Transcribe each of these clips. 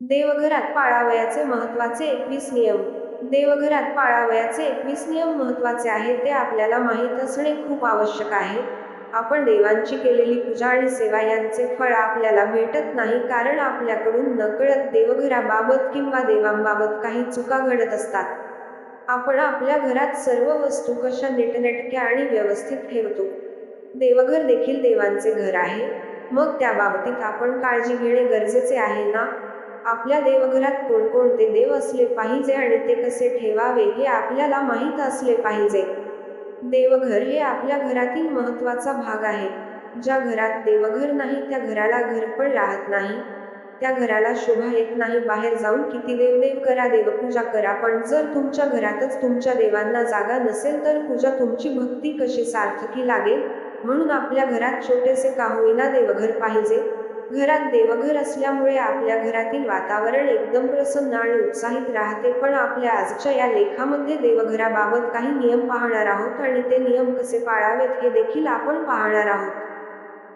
देवघरात पाळावयाचे महत्त्वाचे एकवीस नियम. देवघरात पाळावयाचे एकवीस नियम महत्त्वाचे आहेत ते आपल्याला माहीत असणे खूप आवश्यक आहे. आपण देवांची केलेली पूजा आणि सेवा यांचे फळ आपल्याला भेटत नाही कारण आपल्याकडून नकळत देवघराबाबत किंवा देवांबाबत काही चुका घडत असतात. आपण आपल्या घरात सर्व वस्तू कशा नीटनेटक्या आणि व्यवस्थित ठेवतो? देवघर देखील देवांचे घर आहे. मग त्या बाबतीत आपण काळजी घेणे गरजेचे आहे ना? आपल्या देवघरात कोणकोणते देव असले पाहिजे आणि ते कसे ठेवावे हे आपल्याला माहीत असले पाहिजे. देवघर हे आपल्या घरातील महत्त्वाचा भाग आहे. ज्या घरात देवघर नाही त्या घराला घर पण राहत नाही. त्या घराला शोभा येत नाही बाहेर जाऊन किती देवदेव करा देवपूजा करा पण जर तुमच्या घरातच तुमच्या देवांना जागा नसेल तर पूजा तुमची भक्ती कशी सार्थकी लागेल? म्हणून आपल्या घरात छोटेसे का होईना देवघर पाहिजे. घरात देवघर असल्यामुळे आपल्या घरातील वातावरण एकदम प्रसन्न आणि उत्साहित राहते. पण आपल्या आजच्या या लेखामध्ये देवघराबाबत काही नियम पाहणार आहोत आणि ते नियम कसे पाळावेत हे देखील आपण पाहणार आहोत.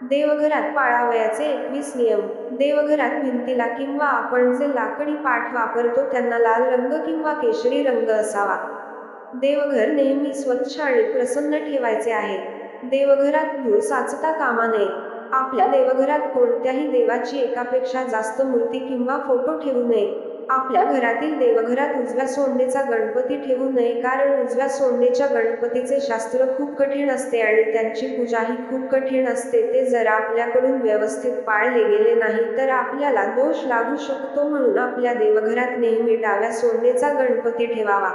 देवघरात पाळावयाचे एकवीस नियम. देवघरात भिंतीला किंवा आपण जे लाकडी पाठ वापरतो त्यांना लाल रंग किंवा केशरी रंग असावा. देवघर नेहमी स्वच्छ आणि प्रसन्न ठेवायचे आहे. देवघरात धूळ साचता कामा नये. आपल्या देवघरात कोणत्याही देवाची एकापेक्षा जास्त मूर्ती किंवा फोटो ठेवू नये. आपल्या घरातील देवघरात उजव्या सोंडेचा गणपती ठेवू नये कारण उजव्या सोंडेच्या गणपतीचे शास्त्र खूप कठीण असते आणि त्यांची पूजाही खूप कठीण असते. ते जर आपल्याकडून व्यवस्थित पाळले गेले नाही तर आपल्याला दोष लागू शकतो म्हणून आपल्या देवघरात नेहमी डाव्या सोंडेचा गणपती ठेवावा.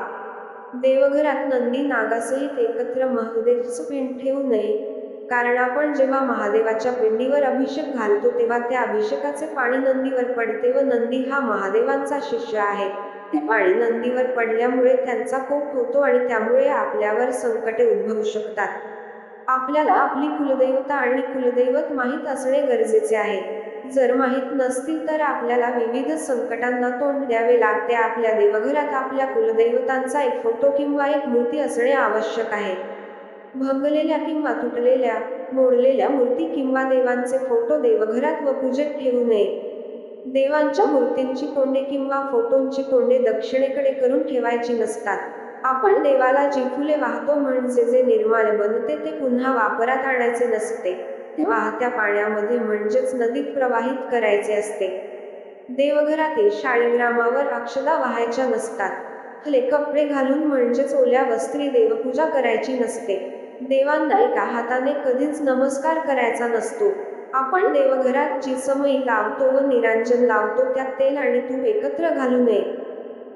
देवघरात नंदी नागासहित एकत्र महादेवचं पिंड ठेवू नये. कारण आपण जेव्हा महादेवाच्या पिंडीवर अभिषेक घालतो तेव्हा त्या अभिषेकाचे पाणी नंदीवर पडते व नंदी हा महादेवांचा शिष्य आहे. ते पाणी नंदीवर पडल्यामुळे त्यांचा कोप होतो आणि त्यामुळे आपल्यावर संकटे उद्भवू शकतात. आपल्याला आपली कुलदैवता आणि कुलदैवत माहीत असणे गरजेचे आहे. जर माहीत नसतील तर आपल्याला विविध संकटांना तोंड द्यावे लागते. आपल्या देवघरात आपल्या कुलदैवतांचा एक फोटो किंवा एक मूर्ती असणे आवश्यक आहे. भंगलेल्या किंवा तुटलेल्या मोडलेल्या मूर्ती किंवा देवांचे फोटो देवघरात व पूजेत ठेवू नये. देवांच्या मूर्तींची तोंडे किंवा फोटोंची तोंडे दक्षिणेकडे करून ठेवायची नसतात. आपण देवाला जी फुले वाहतो म्हणजे जे निर्माण बनते ते पुन्हा वापरात आणायचे नसते. ते वाहत्या पाण्यामध्ये म्हणजेच नदीत प्रवाहित करायचे असते. देवघरातील शाळीग्रामावर अक्षदा वाहायच्या नसतात. खले कपडे घालून म्हणजेच ओल्या वस्त्री देवपूजा करायची नसते. देवांना एका हाताने कधीच नमस्कार करायचा नसतो. आपण देवघरात जी समई लावतो व निरांजन लावतो त्यात तेल आणि तूप एकत्र घालू नये.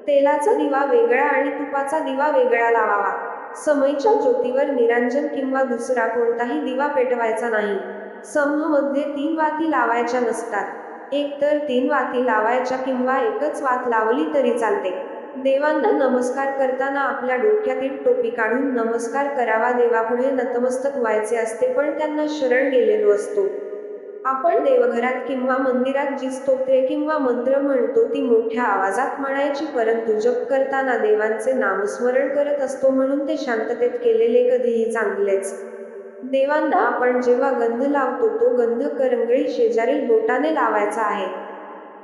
तेलाचा दिवा वेगळा आणि तुपाचा दिवा वेगळा लावावा. समईच्या ज्योतीवर निरांजन किंवा दुसरा कोणताही दिवा पेटवायचा नाही. समूहमध्ये तीन वाती लावायच्या नसतात. एकतर तीन वाती लावायच्या किंवा एकच वात लावली तरी चालते. देवांना नमस्कार करताना आपल्या डोक्यातील टोपी काढून नमस्कार करावा देवापुढे नतमस्तक व्हायचे असते पण त्यांना शरण गेलेलो असतो. आपण देवघरात किंवा मंदिरात जी स्तोत्रे किंवा मंत्र म्हणतो ती मोठ्या आवाजात म्हणायची परंतु जप करताना देवांचे नामस्मरण करत असतो म्हणून ते शांततेत केलेले कधीही चांगलेच. देवांना आपण जेव्हा गंध लावतो तो गंध करंगळी शेजारील बोटाने लावायचा आहे.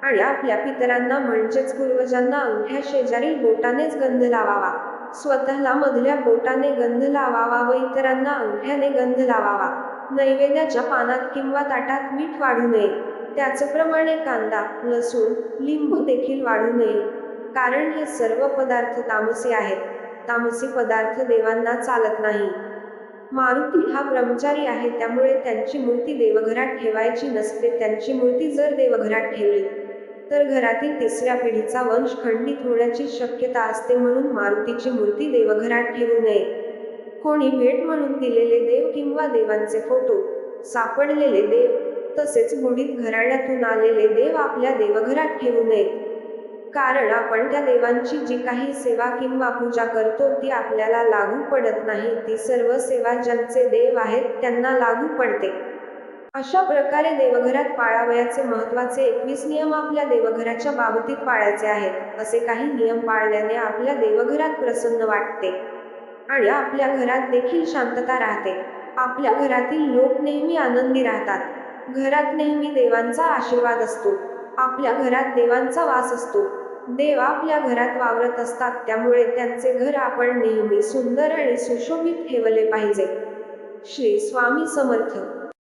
आणि आपल्या पितरांना म्हणजेच पूर्वजांना अंगठ्या शेजारी बोटानेच गंध लावावा. स्वतःला मधल्या बोटाने गंध लावावा व इतरांना अंगठ्याने गंध लावावा. नैवेद्याच्या पानात किंवा ताटात मीठ वाढू नये. त्याचप्रमाणे कांदा लसूण लिंबू देखील वाढू नये. कारण हे सर्व पदार्थ तामसी आहेत. तामसी पदार्थ देवांना चालत नाही. मारुती हा ब्रह्मचारी आहे त्यामुळे त्यांची मूर्ती देवघरात ठेवायची नसते. त्यांची मूर्ती जर देवघरात ठेवली तर घरातील तिसऱ्या पिढीचा वंश खंडित होण्याची शक्यता असते म्हणून मारुतीची मूर्ती देवघरात ठेवू नये. कोणी भेट म्हणून दिलेले देव किंवा देवांचे फोटो सापडलेले देव तसेच बुडीत घराण्यातून आलेले देव आपल्या देवघरात ठेवू नयेत कारण आपण त्या देवांची जी काही सेवा किंवा पूजा करतो ती आपल्याला लागू पडत नाही. ती सर्व सेवा ज्यांचे देव आहेत त्यांना लागू पडते. अशा प्रकारे देवघरात पाळावयाचे महत्त्वाचे एकवीस नियम आपल्या देवघराच्या बाबतीत पाळायचे आहेत असे काही नियम पाळल्याने आपल्या देवघरात प्रसन्न वाटते. आणि आपल्या घरात देखील शांतता राहते. आपल्या घरातील लोक नेहमी आनंदी राहतात. घरात नेहमी देवांचा आशीर्वाद असतो. आपल्या घरात देवांचा वास असतो. देव आपल्या घरात वावरत असतात त्यामुळे त्यांचे घर आपण नेहमी सुंदर आणि सुशोभित ठेवले पाहिजे. श्री स्वामी समर्थ.